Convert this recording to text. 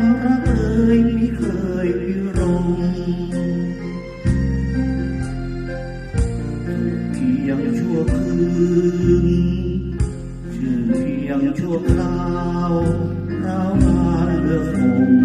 ควรักเอ่ยไม่เคยพิรมที่ยังชั่วคืนชื่อเพียงชั่วคราวเรามาเลือกคง